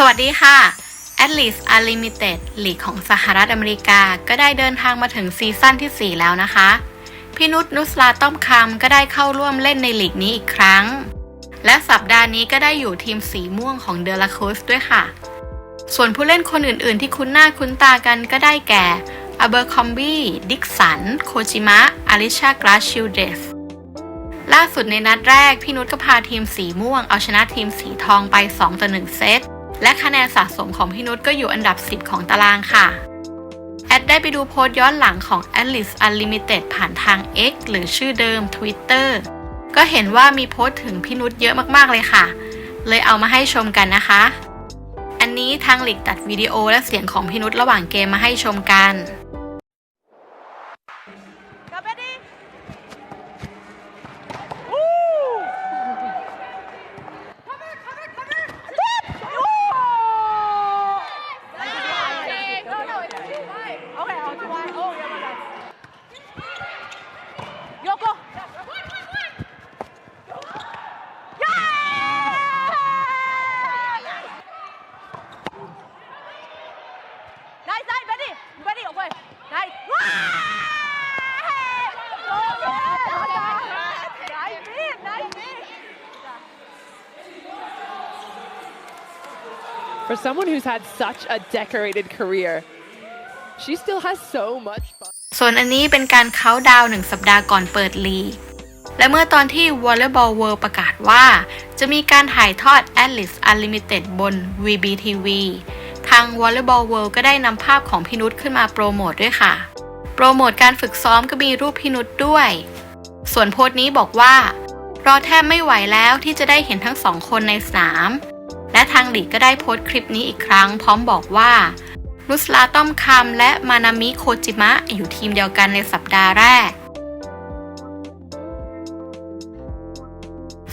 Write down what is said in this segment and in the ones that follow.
สวัสดีค่ะ a t l e a s Unlimited ลีกของสหรัฐอเมริกาก็ได้เดินทางมาถึงซีซั่นที่ 4 แล้วนะคะ พี่นุชนุสลาต้อมคำก็ได้เข้าร่วมเล่นในลีกนี้อีกครั้ง และสัปดาห์นี้ก็ได้อยู่ทีมสีม่วงของเดลาคูสด้วยค่ะ ส่วนผู้เล่นคนอื่นๆ ที่คุ้นหน้าคุ้นตากันก็ได้แก่อเบอร์คอมบี้ดิกสัน โคจิมะอาริชากราชิลเดสล่าสุดในนัดแรก พี่นุชก็พาทีมสีม่วงเอาชนะทีมสีทองไป 2 ต่อ 1 เซต และคะแนนสะสมของพี่นุชก็อยู่อันดับ 10 ของตารางค่ะ แอดได้ไปดูโพสต์ย้อนหลังของ Alice Unlimited ผ่านทาง X หรือชื่อเดิม Twitter ก็เห็นว่ามีโพสต์ถึงพี่นุชเยอะมากๆเลยค่ะ เลยเอามาให้ชมกันนะคะ อันนี้ทางหลีกตัดวิดีโอและเสียงของพี่นุชระหว่างเกมมาให้ชมกัน For someone who's had such a decorated career, she still has so much fun. ส่วนอันนี้เป็นการเค้าดาวหนึ่งสัปดาห์ก่อนเปิดลีก และเมื่อตอนที่ Volleyball World ประกาศว่า จะมีการถ่ายทอด Atlas Unlimited บน VBTV ทาง Volleyball World ก็ได้นำภาพของพี่นุชขึ้นมาโปรโมทด้วยค่ะ โปรโมทการฝึกซ้อมก็มีรูปพี่นุชด้วย ส่วนโพสต์นี้บอกว่า รอแทบไม่ไหวแล้วที่จะได้เห็นทั้งสองคนในสนาม และทางหลีกก็ได้โพสต์คลิปนี้อีกครั้ง พร้อมบอกว่านุสลาต้อมคำและมานามิโคจิมะอยู่ทีมเดียวกันในสัปดาห์แรก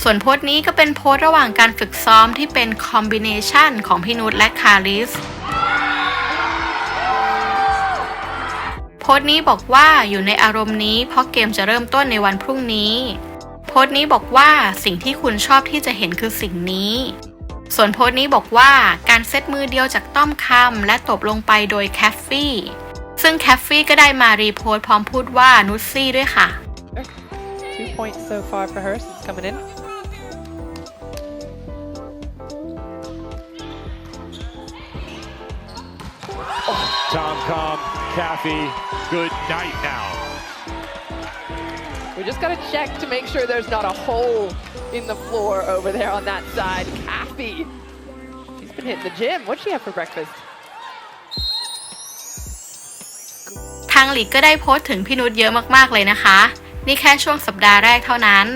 ส่วนโพสต์นี้ก็เป็นโพสต์ระหว่างการฝึกซ้อมที่เป็นคอมบิเนชันของพี่นุชและคาริสโพสต์นี้บอกว่าอยู่ในอารมณ์นี้เพราะเกมจะเริ่มต้นในวันพรุ่งนี้ โพสต์นี้บอกว่าสิ่งที่คุณชอบที่จะเห็นคือสิ่งนี้ ส่วนโพสต์นี้บอกว่าการเซตมือเดียวจากต้อมคำและตบลงไปโดยแคฟฟี่ ซึ่งแคฟฟี่ก็ได้มารีโพสต์พร้อมพูดว่านุชซี่ด้วยค่ะ Two points so far for her since coming in. Tom Com, Kathy, good night now. Just gotta check to make sure there's not a hole in the floor over there on that side. Kathy, she's been hitting the gym. What'd she have for breakfast? ทางหลีกก็ได้โพสต์ถึงพี่นุชเยอะมากๆเลยนะคะ นี่แค่ช่วงสัปดาห์แรกเท่านั้น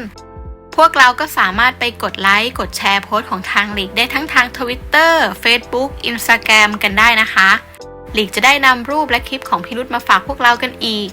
พวกเราก็สามารถไปกดไลค์ กดแชร์โพสต์ของทางหลีกได้ทั้งทาง Twitter Facebook Instagram กันได้นะคะ หลีกจะได้นำรูปและคลิปของพี่นุชมาฝากพวกเรากันอีก